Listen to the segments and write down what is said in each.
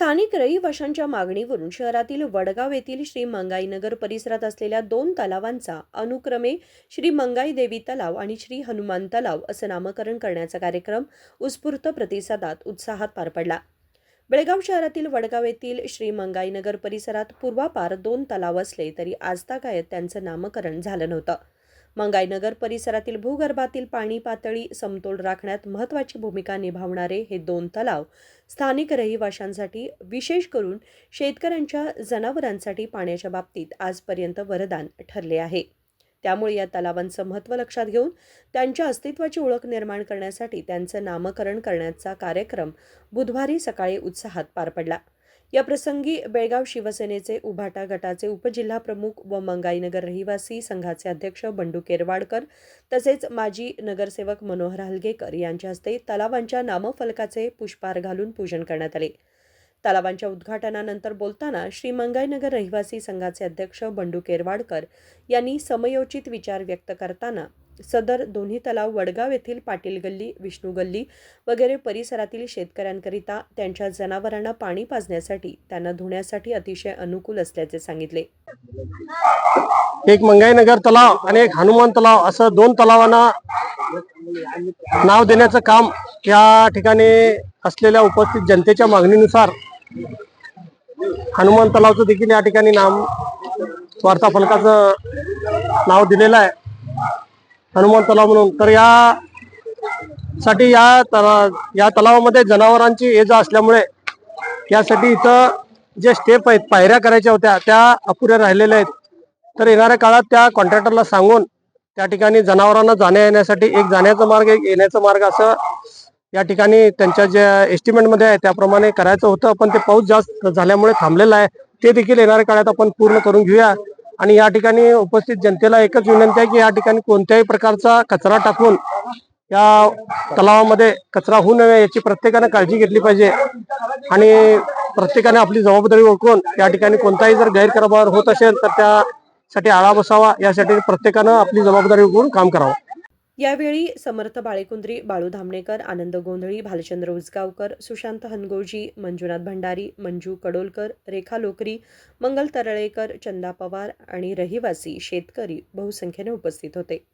स्थानिक रहिवाशांच्या मागणीवरून शहरातील वडगाव येथील श्री मंगाईनगर परिसरात असलेल्या दोन तलावांचा अनुक्रमे श्री मंगाई देवी तलाव आणि श्री हनुमान तलाव असं नामकरण करण्याचा कार्यक्रम उत्स्फूर्त प्रतिसादात उत्साहात पार पडला. बेळगाव शहरातील वडगाव येथील श्री मंगाईनगर परिसरात पूर्वापार दोन तलाव असले तरी आजतागायत त्यांचं नामकरण झालं नव्हतं. मंगाईनगर परिसरातील भूगर्भातील पाणी पातळी समतोल राखण्यात महत्त्वाची भूमिका निभावणारे हे दोन तलाव स्थानिक रहिवाशांसाठी विशेष करून शेतकऱ्यांच्या जनावरांसाठी पाण्याच्या बाबतीत आजपर्यंत वरदान ठरले आहे. त्यामुळे या तलावांचं महत्त्व लक्षात घेऊन त्यांच्या अस्तित्वाची ओळख निर्माण करण्यासाठी त्यांचं नामकरण करण्याचा कार्यक्रम बुधवारी सकाळी उत्साहात पार पडला. या प्रसंगी बेळगाव शिवसेनेचे उभाटा गटाचे उपजिल्हाप्रमुख व मंगाईनगर रहिवासी संघाचे अध्यक्ष बंडू केरवाडकर तसेच माजी नगरसेवक मनोहर हलगेकर यांच्या हस्ते तलावांच्या नामफलकाचे पुष्पहार घालून पूजन करण्यात आले. तलावांच्या उद्घाटनानंतर बोलताना श्री मंगाईनगर रहिवासी संघाचे अध्यक्ष बंडू केरवाडकर यांनी समयोचित विचार व्यक्त करताना सदर दोन्ही तलाव वडगाव येथील पाटील गल्ली विष्णू गल्ली वगैरे परिसरातील शेतकऱ्यांकरिता त्यांच्या जनावरांना पाणी पाजण्यासाठी त्यांना धुण्यासाठी अतिशय अनुकूल असल्याचे सांगितले. एक मंगाईनगर तलाव आणि एक हनुमान तलाव असं दोन तलावांना नाव देण्याचं काम या ठिकाणी असलेल्या उपस्थित जनतेच्या मागणीनुसार हनुमान तलावचं देखील या ठिकाणी नाम वार्ता फलकाचं नाव दिलेलं आहे. हनुमान तलाव म्हणून. तर या साठी या तला या तलावामध्ये जनावरांची ये जा असल्यामुळे यासाठी इथं जे स्टेप आहेत पायऱ्या करायच्या होत्या त्या अपुऱ्या राहिलेल्या आहेत. तर येणाऱ्या काळात त्या कॉन्ट्रॅक्टरला सांगून त्या ठिकाणी जनावरांना जाण्या येण्यासाठी एक जाण्याचा मार्ग एक येण्याचा मार्ग असं या ठिकाणी त्यांच्या ज्या एस्टिमेटमध्ये आहे त्याप्रमाणे करायचं होतं. पण ते पाऊस जास्त झाल्यामुळे थांबलेलं आहे. ते देखील येणाऱ्या काळात आपण पूर्ण करून घेऊया. आणि या ठिकाणी उपस्थित जनतेला एकच विनंती आहे की या ठिकाणी कोणत्याही प्रकारचा कचरा टाकून या तलावामध्ये कचरा होऊ नये याची प्रत्येकाने काळजी घेतली पाहिजे. आणि प्रत्येकाने आपली जबाबदारी ओळखून या ठिकाणी कोणताही जर गैरकारभार होत असेल तर त्यासाठी आळा बसावा. यासाठी प्रत्येकानं आपली जबाबदारी ओळखून काम करावं. यावेळी समर्थ बाळेकुंद्री बाळू धामणेकर आनंद गोंधळी भालचंद्र उजगावकर सुशांत हनगोजी मंजुनाथ भंडारी मंजू कडोलकर रेखा लोकरी मंगल तरळेकर चंदा पवार आणि रहिवासी शेतकरी बहुसंख्येने उपस्थित होते.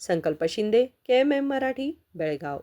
Sankalp Shinde K M M Marathi Belgaum.